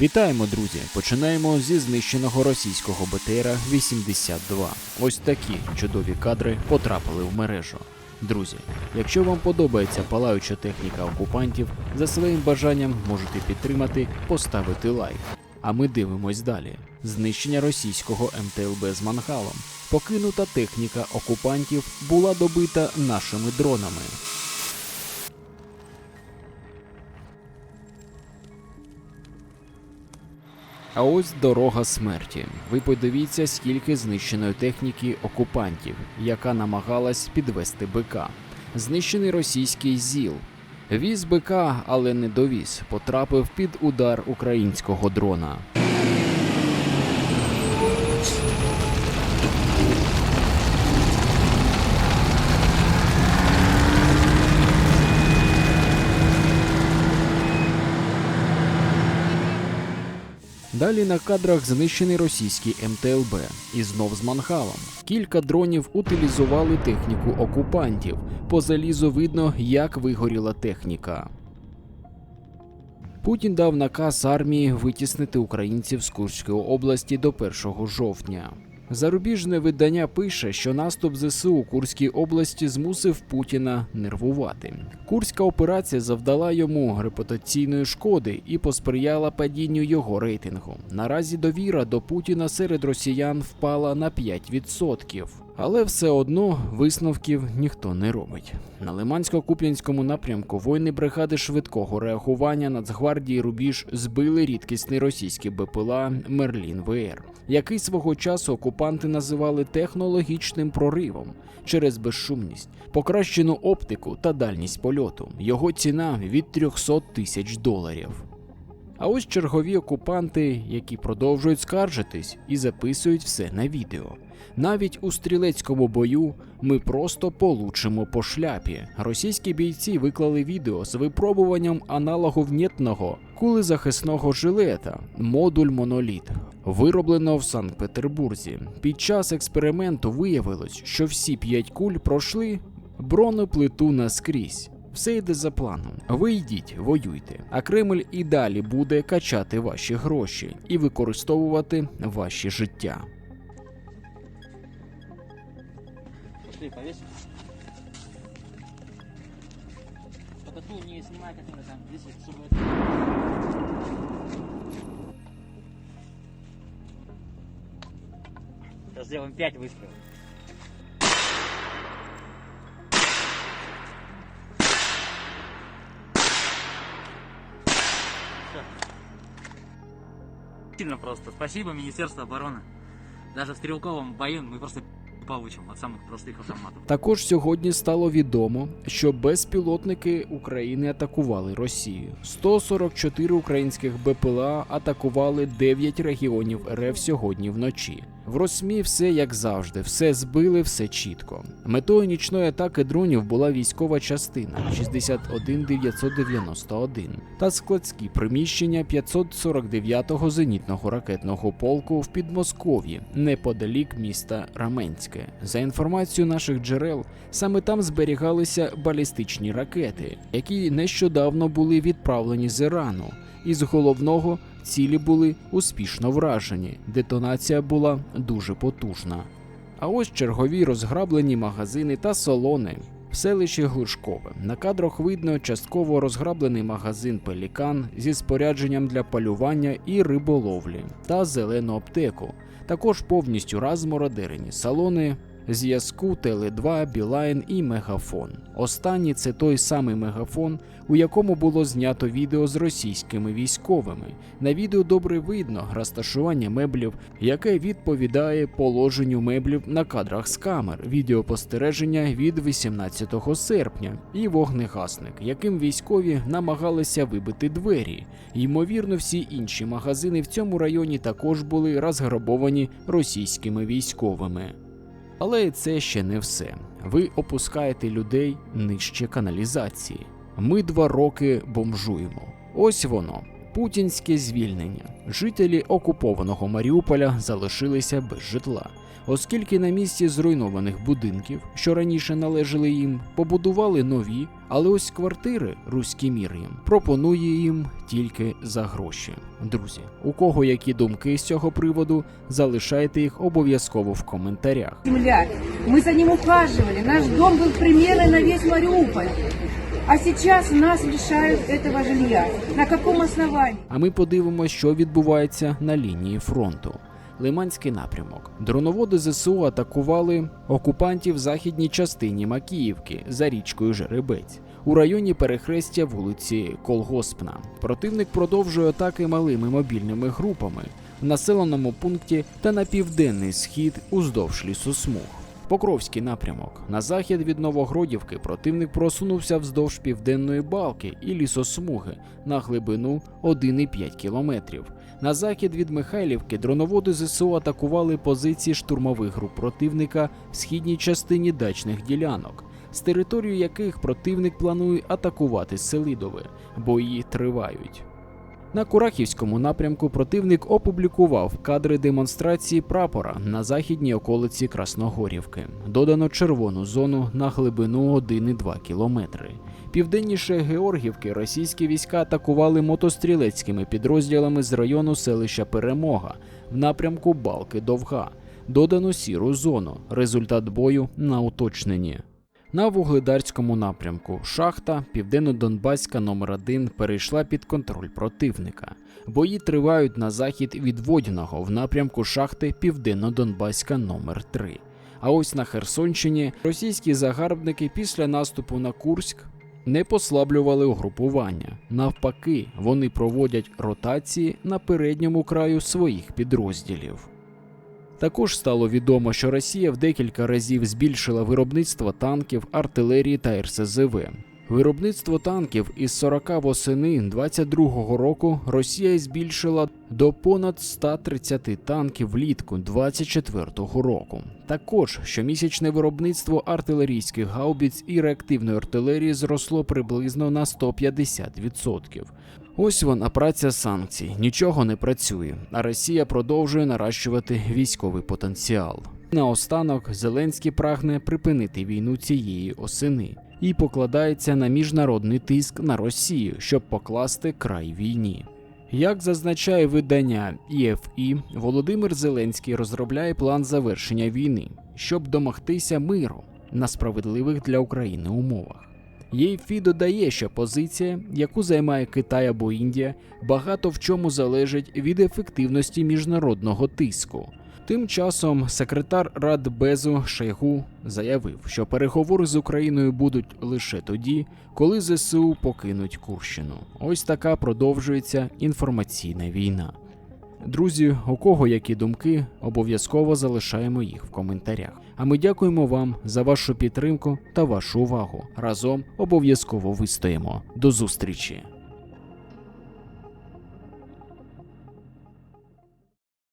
Вітаємо, друзі! Починаємо зі знищеного російського БТРа 82. Ось такі чудові кадри потрапили в мережу. Друзі, якщо вам подобається палаюча техніка окупантів, за своїм бажанням можете підтримати, поставити лайк. А ми дивимось далі. Знищення російського МТЛБ з Мангалом. Покинута техніка окупантів була добита нашими дронами. А ось дорога смерті. Ви подивіться, скільки знищеної техніки окупантів, яка намагалась підвести бика. Знищений російський ЗІЛ. Віз бика, але не довіз, потрапив під удар українського дрона. Далі на кадрах знищений російський МТЛБ і знов з мангалом. Кілька дронів утилізували техніку окупантів. По залізу видно, як вигоріла техніка. Путін дав наказ армії витіснити українців з Курської області до 1 жовтня. Зарубіжне видання пише, що наступ ЗСУ у Курській області змусив Путіна нервувати. Курська операція завдала йому репутаційної шкоди і посприяла падінню його рейтингу. Наразі довіра до Путіна серед росіян впала на 5%. Але все одно висновків ніхто не робить. На Лимансько-Куп'янському напрямку воїни бригади швидкого реагування Нацгвардії Рубіж збили рідкісний російський БПЛА Мерлін ВР, який свого часу окупанти називали технологічним проривом через безшумність, покращену оптику та дальність польоту. Його ціна від 300 тисяч доларів. А ось чергові окупанти, які продовжують скаржитись і записують все на відео. Навіть у стрілецькому бою ми просто получимо по шляпі. Російські бійці виклали відео з випробуванням аналоговнєтного кулезахисного жилета, модуль моноліт, вироблено в Санкт-Петербурзі. Під час експерименту виявилось, що всі п'ять куль пройшли бронеплиту наскрізь. Все йде за планом. Ви йдіть, воюйте. А Кремль і далі буде качати ваші гроші і використовувати ваші життя. Пошли, повесим. Только ту не снимай, который там висит, чтобы это... Сейчас сделаем 5 выстрелов. Сильно просто. Спасибо Министерству обороны. Даже в стрелковом бою мы просто получим от самых простых автоматов. Також сьогодні стало відомо, що безпілотники України атакували Росію. 144 українських БПЛА атакували 9 регіонів РФ сьогодні вночі. В Росмі все як завжди, все збили, все чітко. Метою нічної атаки дронів була військова частина 61991 та складські приміщення 549-го зенітного ракетного полку в Підмосков'ї, неподалік міста Раменське. За інформацією наших джерел, саме там зберігалися балістичні ракети, які нещодавно були відправлені з Ірану. Із головного цілі були успішно вражені. Детонація була дуже потужна. А ось чергові розграблені магазини та салони. В селищі Глушкове на кадрах видно частково розграблений магазин Пелікан зі спорядженням для полювання і риболовлі та зелену аптеку. Також повністю розмородерені салони зв'язку Теле2, Білайн і Мегафон. Останній це той самий мегафон, у якому було знято відео з російськими військовими. На відео добре видно розташування меблів, яке відповідає положенню меблів на кадрах з камер, відеопостереження від 18 серпня і вогнегасник, яким військові намагалися вибити двері. Ймовірно, всі інші магазини в цьому районі також були розграбовані російськими військовими. Але це ще не все. Ви опускаєте людей нижче каналізації. Ми два роки бомжуємо. Ось воно. Путінське звільнення. Жителі окупованого Маріуполя залишилися без житла, оскільки на місці зруйнованих будинків, що раніше належали їм, побудували нові, але ось квартири руський мір їм пропонує їм тільки за гроші. Друзі, у кого які думки з цього приводу, залишайте їх обов'язково в коментарях. земля. Мы за ним ухаживали. Наш дом был примером на весь Мариуполь. А сейчас нас лишают этого жилья. На каком основании? А ми подивимося, що відбувається на лінії фронту. Лиманський напрямок. Дроноводи ЗСУ атакували окупантів в західній частині Макіївки за річкою Жеребець. У районі перехрестя вулиці Колгоспна. Противник продовжує атаки малими мобільними групами в населеному пункті та на південний схід уздовж лісосмуг. Покровський напрямок. На захід від Новогродівки противник просунувся вздовж південної балки і лісосмуги на глибину 1,5 кілометрів. На захід від Михайлівки дроноводи ЗСУ атакували позиції штурмових груп противника в східній частині дачних ділянок, з території яких противник планує атакувати Селидове. Бої тривають. На Курахівському напрямку противник опублікував кадри демонстрації прапора на західній околиці Красногорівки. Додано червону зону на глибину 1,2 кілометри. Південніше Георгівки російські війська атакували мотострілецькими підрозділами з району селища Перемога в напрямку Балки Довга. Додано сіру зону. Результат бою на уточненні. На вугледарському напрямку шахта Південно-Донбаська номер 1 перейшла під контроль противника. Бої тривають на захід від Водяного в напрямку шахти Південно-Донбаська номер 3 А ось на Херсонщині російські загарбники після наступу на Курськ не послаблювали угрупування. Навпаки, вони проводять ротації на передньому краю своїх підрозділів. Також стало відомо, що Росія в декілька разів збільшила виробництво танків, артилерії та РСЗВ. Виробництво танків із 40 восени 22-го року Росія збільшила до понад 130 танків влітку 24-го року. Також щомісячне виробництво артилерійських гаубиць і реактивної артилерії зросло приблизно на 150%. Ось вона праця санкцій. Нічого не працює, а Росія продовжує наращувати військовий потенціал. Наостанок Зеленський прагне припинити війну цієї осени і покладається на міжнародний тиск на Росію, щоб покласти край війні. Як зазначає видання EFE, Володимир Зеленський розробляє план завершення війни, щоб домогтися миру на справедливих для України умовах. ЄФІ додає, що позиція, яку займає Китай або Індія, багато в чому залежить від ефективності міжнародного тиску. Тим часом секретар Радбезу Шойгу заявив, що переговори з Україною будуть лише тоді, коли ЗСУ покинуть Курщину. Ось така продовжується інформаційна війна. Друзі, у кого які думки, обов'язково залишаємо їх в коментарях. А ми дякуємо вам за вашу підтримку та вашу увагу. Разом обов'язково вистоїмо. До зустрічі!